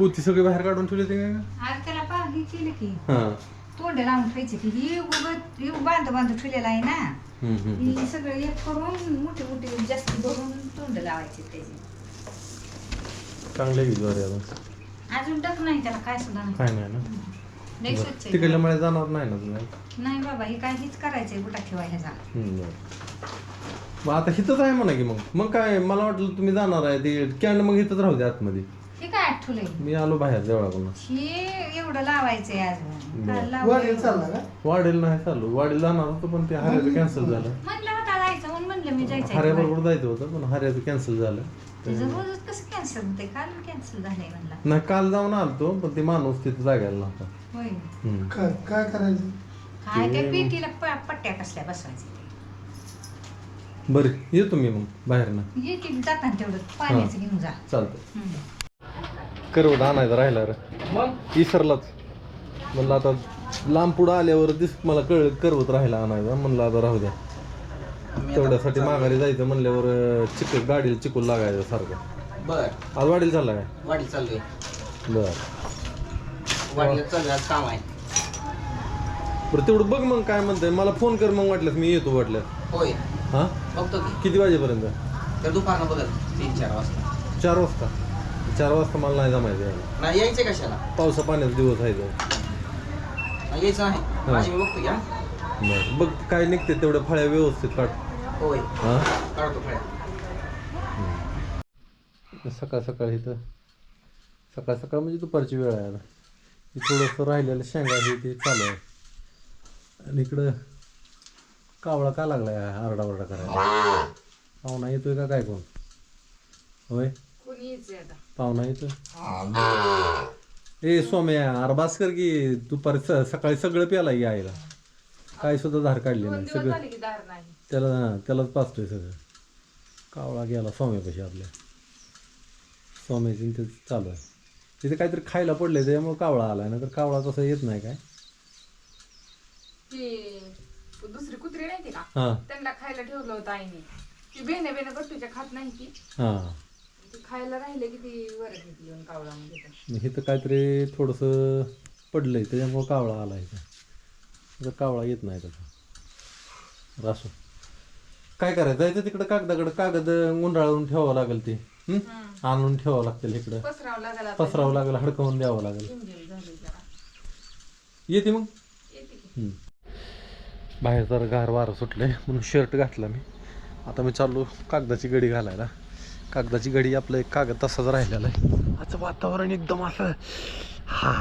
पोती सगळे बाहेर काढून ठेवले ते काय? आज त्याला पाणी केलं की. हा. तोंड लावून खायचे की ही उगत ही बांध बांध ठेवलेला आहे ना. हम्म, हम्म. ही सगळं एक करून मोठे मोठे जास्त भरून तोंड लावायचे त्याचे. चांगले की ज्वारी अजून. अजून डक नाही त्याला काय सुद्धा नाही. काय नाही ना? लय बरं. स्वच्छ आहे. तिकडल्या जाणार नाही ना नाही बाबा हे काय हीच करायचंय बुटा ठेवा ह्याचा. हम्म, बरं. मग आता हिथंच आहे म्हणा की मग. मग काय मला वाटलं तुम्ही जाणार आहे ते. कॅन्ड मग इथंच राहू दे आतमध्ये. हे काय आठवलंय मी आलो बाहेर देवळाकडून हे एवढं लावायचंय अजून? वाढेल नाही चालू वाढेल जाणार होतं पण ते हऱ्याचं कॅन्सल झालं. म्हणलं होता जायचं म्हणून म्हणलं मी जायचं हऱ्याबरोबर जायचं होतं पण हऱ्याचं कॅन्सल झालं. तुझं रोजच कसं कॅन्सल होते काल कॅन्सल झालंय म्हणला. नाही काल जाऊन आलतो पण ते माणूस तिथे जागायला नव्हता. होय. हम्म. काय काय करायचं? काय त्या पेटीला प- पट्ट्या कसल्या बसवायच्या बरं येतो मी मग बाहेर ना ये की जाताना तेवढं पाण्याचं घेऊन जा. चालतंय. हम्म. करवत आणायचं राहिला रे. विसरलाच म्हणलं आता लांब पुढं आल्यावर दिस मला कळ करवत राहिला आणायचा. म्हणलं आता राहू द्या. तेवढ्यासाठी माघारी जायचं म्हणल्यावर चिक गाडीला चिकूल लागायचं सारखं. बर. आज वाढील चालला काय? बर. वाढीला चालू आहे आज काम आहे. बरं तेवढं बघ मग काय म्हणतंय. मला फोन कर मग वाटल्यास मी येतो वाटल्यास. होय. हां? बघतो की. किती वाजेपर्यंत? तर दुपारनं बघत तीन चार वाजता. चार वाजता. चार वाजता मला नाही जमायचं यायला. नाही यायचे कशाला? पावसा पाण्याचा दिवस आहे तो. नाही यायचं नाही. माझी मी बघतो घ्या बरं बघ काय निघते तेवढ्या फळ्या व्यवस्थित काढ. होय. हां? काढतो फळ्या. सकाळ सकाळ इथं. सकाळ सकाळ म्हणजे दुपारची वेळ आहे आता. हे थोडंसं राहिलेलं शेंगा हे ते चालू आहे. आणि इकडं कावळा का लागलाय आरडाओरडा करायला? पाहुणा येतोय का काय कोण? होय? पाहुणा येतोय ए सोम्या अरे बास कर की दुपारी स- सकाळी सगळं प्याला यायला काय सुद्धा धार काढली नाही. सगळं त्याला हां त्यालाच पाचतोय सगळं. कावळा गेला सोम्यापाशी आपल्या. स्वामीची ते चालू आहे. तिथे काहीतरी खायला पडले त्याच्यामुळे कावळा आलाय. ना तर कावळा तसं येत नाही काय? ती दुसरी कुत्री नाही ती का? हां. त्यांना खायला ठेवलं होतं आईने. ती बेने बेने गट्टूच्या खात नाही की. हां. खायला राहिले की ती वर तर. मग इथं काहीतरी थोडंसं पडलंय त्याच्यामुळे कावळा आला इथं. तर कावळा येत नाही त्याचा. रासू काय करायचं? जायचं तिकडं कागदाकडं. कागद गुंडाळून ठेवावं लागेल ते. हं? आणून ठेवावं लागतील इकडं. पसरावं लागेल आता. पसरावं लागेल हडकवून द्यावं लागेल. येते मग. बाहेर जरा गार वारं सुटलंय म्हणून शर्ट घातला मी. आता मी चाललो कागदाची गडी घालायला. कागदाची गडी आपलं एक कागद तसाच राहिलेला आहे. आजचं वातावरण एकदम असं हा.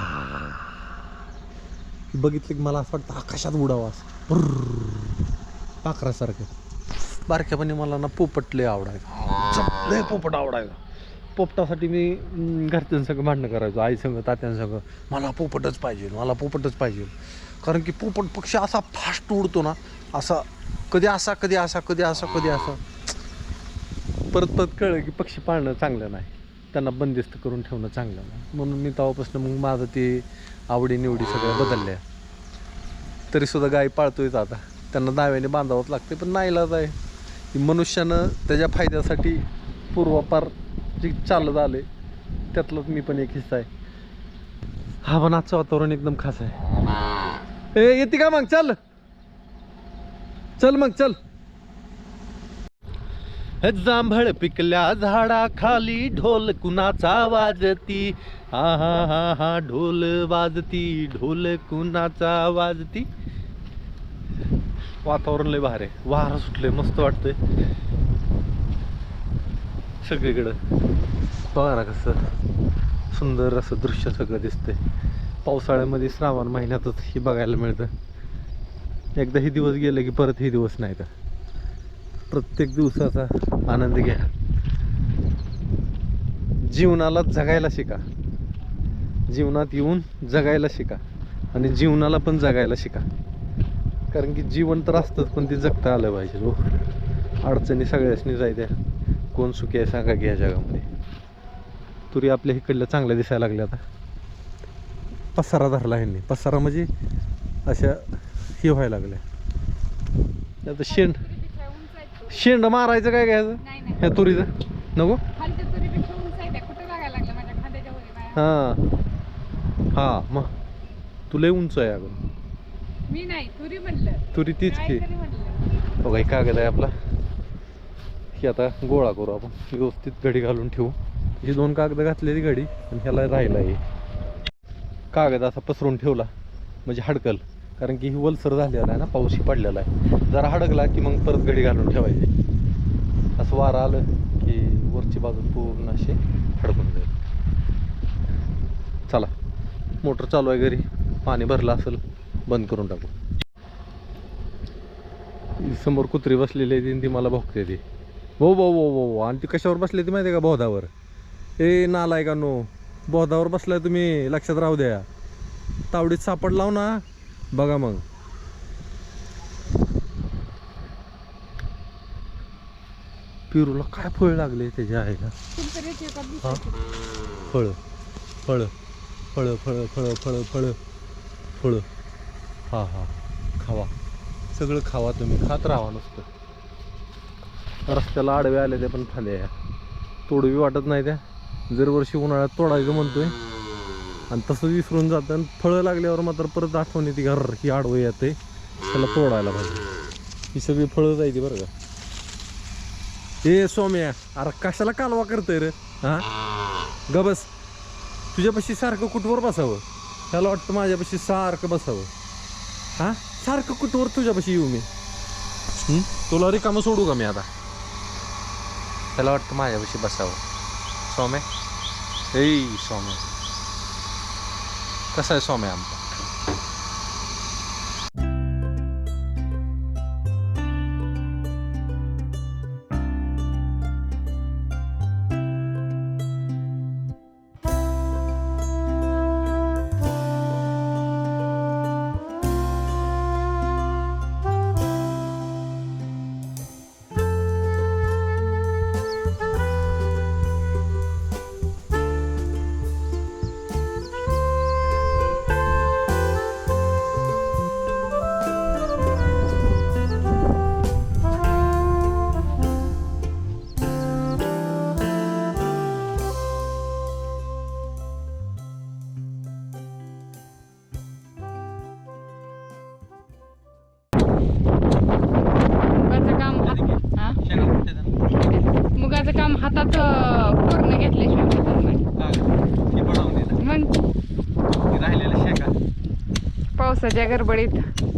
बघितलं की मला असं वाटतं आकाशात उडावं असं. पाखरासारखं. बारक्यापणी मला ना पोपट लय आवडायचं. लय पोपट आवडायचा. पोपटासाठी मी घरच्यांसंग भांडणं करायचो आई संग तात्यांसंग. मला पोपटच पाहिजे मला पोपटच पाहिजे. कारण की पोपट पक्षी असा फास्ट उडतो ना असा कधी असा कधी असा कधी असा कधी असा. परत परत कळलं की पक्षी पाळणं चांगलं नाही. त्यांना बंदिस्त करून ठेवणं चांगलं नाही. म्हणून मी तेव्हापासून मग माझं ते आवडी निवडी सगळ्या बदलल्या. तरीसुद्धा गाय पाळतोयच आता. त्यांना दाव्याने बांधावंच लागते पण नाईलाज आहे. की मनुष्यानं त्याच्या फायद्यासाठी पूर्वापार जे चालत आले त्यातलाच मी पण एक हिस्सा आहे. हा पण आजचं वातावरण एकदम खास आहे. ए येते का मग? चल. चल मग चल. जांभळ पिकल्या झाडा खाली ढोल कुणाचा वाजती? हा हा हा हा ढोल वाजती ढोल कुणाचा वाजती? वातावरण लय भारे आहे. वारं मस्त वाटतंय. सगळीकडं. बघा ना कसं सुंदर असं दृश्य सगळं दिसतंय. पावसाळ्यामध्ये श्रावण महिन्यातच हे बघायला मिळतं. एकदा हे दिवस गेले की परत हे दिवस नाही का प्रत्येक दिवसाचा आनंद घ्या. जीवनाला जगायला शिका. जीवनात येऊन जगायला शिका आणि जीवनाला पण जगायला शिका. कारण की जीवन तर असतंच पण ते जगता आलं पाहिजे हो. अडचणी सगळ्यासनी जायत्या कोण सुखी आहे सांगा की या जगामध्ये. तुरी आपल्या इकडल्या चांगल्या दिसायला लागल्या आता. पसारा धरला ह्यांनी. पसारा म्हणजे अशा हे व्हायला लागल्या. आता शेण तुरीपेक्षा उंच आहेत तो. शेंड मारायचं काय घ्यायचं? ह्या तुरीचं? नको. हां. हां मग. तुला उंच आहे अगं. मी नाही तुरी म्हटलं तुरी तीच काय की बघा हे कागद आहे आपला. ही आता गोळा करू आपण. व्यवस्थित घडी घालून ठेवू. ही दोन कागद घातलेली घडी आणि ह्याला राहिला आहे कागद असा पसरून ठेवला. म्हणजे हडकल. कारण की ही वलसर झालेला आहे ना पाऊसही पडलेला आहे. जरा हडकला की मग परत गडी घालून ठेवायची. असं वारं आलं की वरची बाजू पूर्ण अशी हडकून जाईल. चला मोटर चालू आहे घरी. पाणी भरलं असेल बंद करून टाकू. समोर कुत्री बसलेली आहे ती- ती मला भोगते ती. हो भाऊ भाऊ भाऊ आणि ती कशावर बसली ती माहिती आहे का बोधावर? ए नालाय का नो बोधावर बसलाय तुम्ही लक्षात राहू द्या. तावडीत सापड लाव ना. बघा मग. पिरूला काय फळ लागले त्याच्या आईला? कुठतरी हा? फळ फळ फळ फळ फळ फळ फळ फळ. हा हा खावा. सगळं खावा तुम्ही. खात राहा नुसतं. रस्त्याला आडवे आले ते पण फाले तोडवी वाटत नाही त्या. दरवर्षी उन्हाळ्यात तोडायचं म्हणतोय. आणि तसं विसरून जातं आणि फळं लागल्यावर मात्र परत आठवण येते घर ही आडवं येते. त्याला तोडायला पाहिजे. ही सगळी फळं जायची बरं का. ए सोम्या अरे कशाला कालवा करतोय रे? हा? गबस तुझ्यापाशी सारखं कुठवर बसावं? त्याला वाटतं माझ्यापाशी सारखं बसावं. हा? सारखं कुठवर तुझ्यापाशी येऊ मी? तुला रिकामं सोडू का मी आता? त्याला वाटतं माझ्यापाशी बसावं. सोम्या? ए सोम्या. essa é só mesmo. पावसाच्या गडबडीत.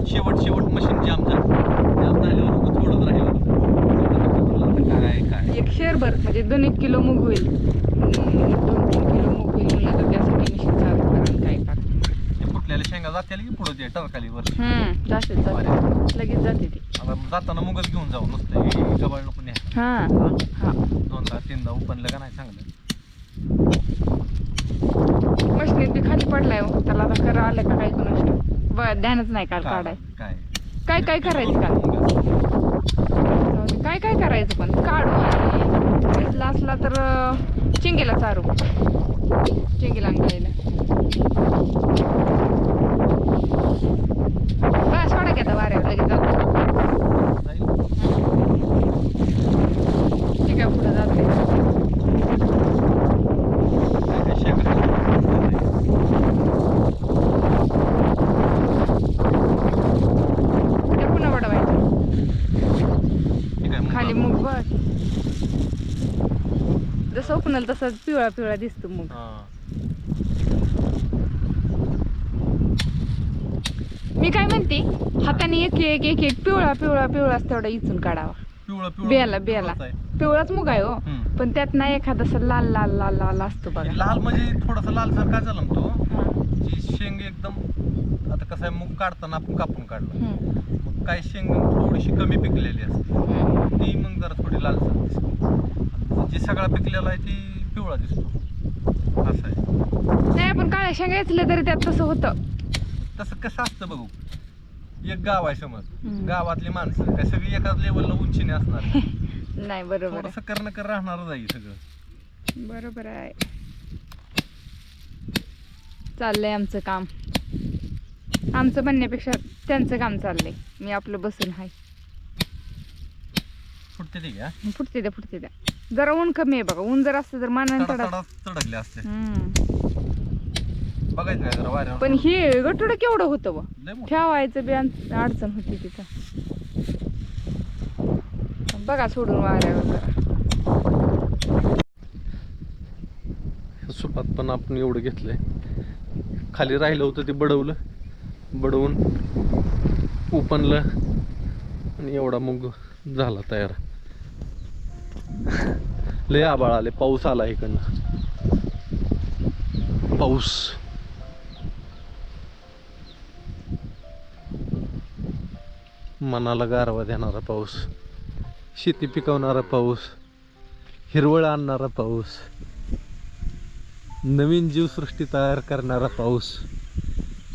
शेवट शेवट मशीन जाम झालं थोडंच राहिलं एक शेरभर म्हणजे दोन एक किलो मूग होईल. दोन तीन किलो मूग होईल म्हणलं तर त्यासाठी मशीन चालू करा आणि काय फुटलेल्या शेंगा जातील की पुढं ते टरकाली वर हम्म जाते जाते लगेच जाते ती. जाताना मुगच घेऊन जाऊ नुसतं गबाळ नको न्या. दोनदा तीनदा उपनलं का नाही चांगलं. मशनीत बी खाली पडलाय हो. त्याला आता खरं आलं का काय कोण ध्यानच नाही काल काढाय. काय? काय काय करायचं काल. काय काय करायचं पण? काढू आणि भिजला असला तर चिंगेला चारू. चिंगेला अंगायला. बा सोडा घेता वाऱ्यावर. लगेच जातो ठीक आहे पुढे जाते ते पुन्हा वाढवायचं खाली मूग बघ उपनल तसं पिवळा पिवळा दिसतो मूग. मी काय म्हणते हाताने एक एक एक एक पिवळा पिवळा पिवळाच तेवढा इचून काढावा. पिवळा पिवळा बियाला बियाला पिवळाच आहे. पिवळाच मुग आहे हो. हम्म. पण त्यात ना एखादा असं लाल लाल लाल लाल असतो बघा. लाल म्हणजे थोडासा लालसर काय झाला ना तो? हा. जी शेंग एकदम आता कसं आहे मूग काढताना आपण कापून काढलं. हम्म. मग काही शेंग थोडीशी कमी पिकलेली असते. हम्म. ती मग जरा थोडी लालसर दिसते. आणि जी सगळा पिकलेला आहे ती पिवळा दिसतो. असं आहे. नाही आपण काळ्या शेंगा घेतलं तरी त्यात तसं होतं. तसं कसं असतं बघू. एक गाव आहे समज. हम्म. गावातली माणसं. काय सगळी एकाच लेवलला उंचीने असणार. नाही बरोबर थोडस करणं कर राहणारच आहे सगळं. बरोबर आहे. चाललंय आमचं काम. आमचं म्हणण्यापेक्षा त्यांचं काम चाललंय. मी आपलं बसून आहे फुटते ती घ्या. फुटते द्या फुटते द्या. जरा ऊन कमी आहे बघा. ऊन जर असतं तर मानाने तडा असते हम्म. बघायचं काय जरा वाऱ्यावर. पण हे गटुडं केवढं होतं व लय मोठं. ठेवायचं बी अडचण होती तिथं. बघा सोडून वाऱ्यावर जरा. सुपात पण आपण एवढं घेतलंय. खाली राहिलं होतं ते बडवलं. बडवून उपनलं आणि एवढा मग झाला तयार. लय आबाळ आले. पाऊस आला इकडनं. पाऊस. मनाला गारवा देणारा पाऊस. शेती पिकवणारा पाऊस. हिरवळ आणणारा पाऊस. नवीन जीवसृष्टी तयार करणारा पाऊस.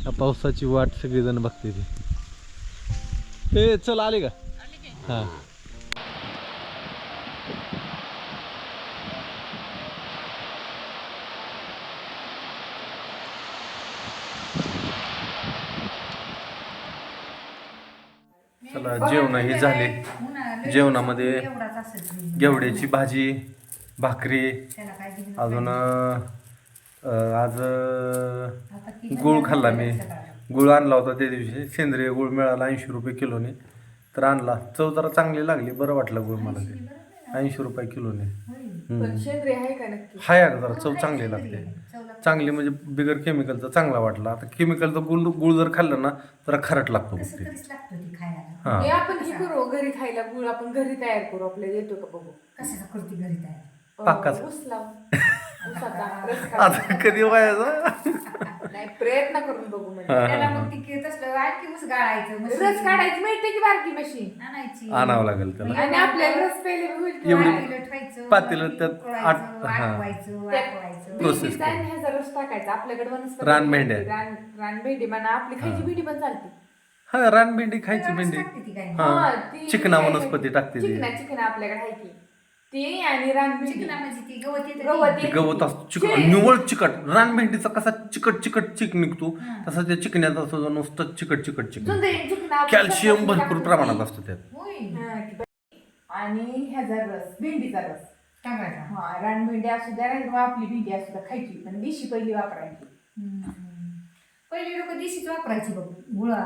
या पावसाची वाट सगळीजण बघते ती. ए चल आले का? हा. चला जेवण ही झाले. जेवणामध्ये गेवड्याची भाजी भाकरी अजून आज गुळ खाल्ला मी. गुळ आणला होता त्या दिवशी. सेंद्रिय गुळ मिळाला ऐंशी रुपये किलोने. तर आणला. चव जरा चांगली लागली. बरं वाटलं गुळ मला. ते ऐंशी रुपये किलोने. हम्म. सेंद्रिय आहे का नक्की? हाय अगं जरा. चव चांगली लागते. चांगली म्हणजे बिगर केमिकलचा चांगला वाटला. आता केमिकलचा गुळ गुळ जर खाल्लं ना जरा खारट लागतो मग ते तरीच लागतं ती खायला. हा. आपण हे करू घरी खायला गुळ आपण घरी तयार करू. आपल्याला येतो का बघू? करते घरी तयार? पाकाचा. ऊस लावून ऊसाचा रस आता काढायचा. कधी व्हायचा नाही प्रयत्न करून बघू म्हणजे त्याला मग. ती के- तसलं आणखी ऊस गाळायचं मग रस काढायची मिळते की बारकी मशीन? आणायची. आणावं लागेल त्याला. आणि आपल्याला रस प्यायला होईल की एवढी- ठेवायचं, पातेलं त्यात उकळायचं, आट- हा. Process आणि ह्याचा रस टाकायचा. आपल्याकडे वनस्पती रानभेंड्या. रान रानभेंडी म्हणा आपली खायची भेंडी पण चालते. हा रानभेंडी खायची भेंडी. टाकते ती काय हा. हा, ती चिकना काय वनस्पती टाकते ती. चिकना चिकना आपल्याकडे आहे की. ती आणि रानभेंडी चिकना म्हणजे ती गवत येतं गवत ती. ते गवत असतो चिकट निवळ चिकट रानभेंडीचा कसा चिकट चिकट चिक निघतो तसा त्या चिकण्याचा सुद्धा नुसतं चिकट चिकट चिकना आपण कॅल्शियम भरपूर टाकतो. प्रमाणात असतं त्यात होय. हा, ती बाई. आणि ह्याचा रस भेंडीचा रस टाकायचा. हा रानभेंडी असू द्या तर आपली भेंडी असू द्या खायची पण देशी पहिली वापरायची हम्म. पहिले लोक देशीच वापरायची बघ गुळा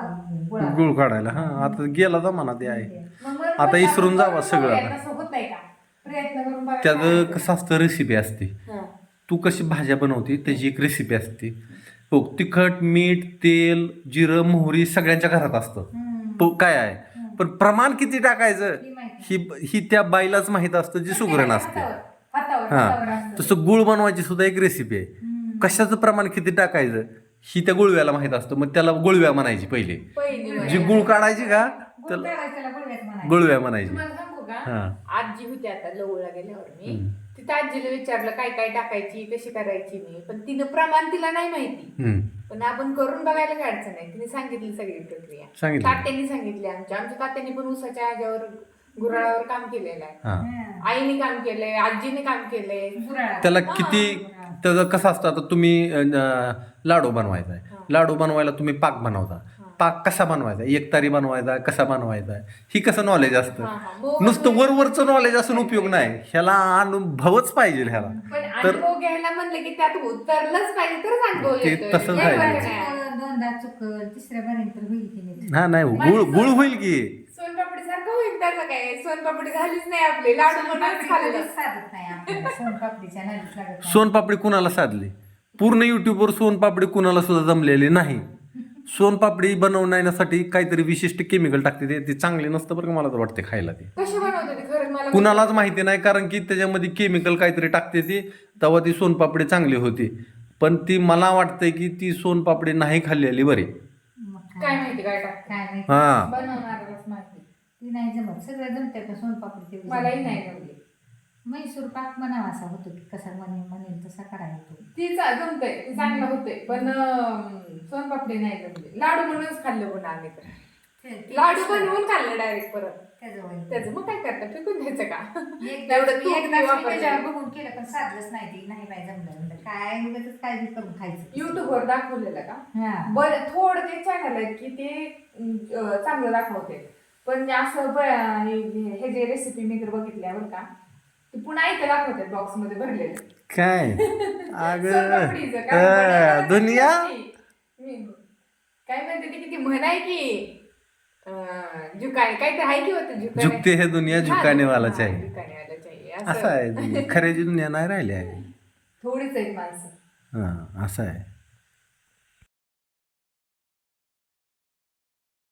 गुळा गुळ काढायला हा आता गेला जमाना ते आहे मग आता इसरून जावं सगळं आता. होत नाही का प्रयत्न करून बघा त्याचं होतं. कसं असतं रेसिपी असते. हा. तू कशी भाज्या बनवते त्याची एक रेसिपी असते. हो तिखट मीठ तेल जिरं मोहरी सगळ्यांच्या घरात असतं. हम्म. तो काय आहे? पण प्रमाण किती टाकायचं? ही माहिती. ही ही त्या बाईलाच माहीत असतं जी सुगरण असते. हातावर हातावर हातावर हा असतं. तसं गुळ बनवायची सुद्धा एक रेसिपी आहे. हम्म. कशाचं प्रमाण किती टाकायचं? ही त्या गुळव्याला माहीत असतं. मग त्याला गुळव्या म्हणायची पहिले. पहिली जी गुळ काढायची का? गुळ त्याला टाकायचं, त्याला गुळव्यात म्हणायचं. गुळव्या म्हणायची. तुम्हाला सांगू का? हा. आजी होती आता लवळला गेल्यावर मी. हम्म. तिथं आजीला विचारलं काय काय टाकायची कशी करायची मी? पण तिनं प्रमाण तिला नाही माहिती. हम्म. पण आपण करून बघायला काय अडचण नाही. तिने सांगितली सगळी प्रक्रिया. सांगितलं. तात्यांनी सांगितली आमच्या आमच्या तात्यांनी पण ऊसाच्या ह्याच्यावर गुराळावर काम केलेलं आहे. हा. आईने काम केलंय आजीने काम केलंय. त्याला किती त्याचं कसं असतं आता तुम्ही अं, लाडू बनवायचा आहे. लाडू बनवायला तुम्ही पाक बनवता. पाक कसा बनवायचा? एक तारी बनवायचा कसा बनवायचा? ही कसं नॉलेज असतं? नुसतं वरवरचं नॉलेज असून उपयोग नाही. ह्याला अनुभवच पाहिजे ह्याला. पण तर घ्यायला म्हणलं की त्यात उतरलंच पाहिजे तरच अनुभव ते. तसंच आहे. हा नाही? हो, गुळ गुळ होईल की. सोनपापडी झालीच नाही आपली. लाडू. सोनपापडी कुणाला साधली? पूर्ण युट्यूबवर सोनपापडी कुणाला सुद्धा जमलेली नाही. सोनपापडी बनवण्यासाठी काहीतरी विशिष्ट केमिकल टाकते ते. ते चांगले नसतं बरं का मला तर वाटते खायला ते. कशी बनवते ती खरंच मला कुणालाच माहिती नाही कारण की त्याच्यामध्ये केमिकल काहीतरी टाकते ती तेव्हा ती सोनपापडी चांगली होती. पण ती मला वाटतंय की ती सोनपापडी नाही खाल्लेली बरी. मग काय माहिती काय टाकते? काय माहिती? हा. बनवणारच माहिती. ती नाही जमत. सगळं जमते का सोनपापडी तेवढी मलाही नाही जमली. म्हैसूर पाक बनावा असा होतो की कसा म्हणेल म्हणेल तसा करायला तो ती चा- जमतंय ती चांगलं होते पण अं, सोनपापडी नाही जमली. लाडू म्हणूनच खाल्लं पण आम्ही तर. लाडू बनवून खाल्लं डायरेक्ट परत. त्याचं मग काय करतं? फेकून द्यायचं का? एकदा एवढं तूप नाही मी वापरलं. त्याच्यावर बघून केलं पण साधलंच नाही ती. नाही बाय जमलं म्हणलं. काय उगाचच काय बी करून खायचं? युट्यूबवर दाखवलेलं का? हा. बरं थोडं ते चॅनल आहेत की ते अं, चांगलं दाखवते. पण असं ब- हे जे रेसिपी मी तर बघितल्या बरं का? ते पुन्हा इथे दाखवतात बॉक्समध्ये भरलेले. काय? सोनपापडीचं अग. काय दुनिया. मी- काय म्हणते ते किती म्हणाय की? अं, झुकाने काय ते आहे की होतं झुकाने झुकते हे दुनिया झुकाने वाला हा, चाहिए झुकाने वाला चाहिए असं असं आहे दुनिया. खऱ्याची दुनिया नाही राहिली आहे. थोडीच आहेत माणसं. हा असं आहे.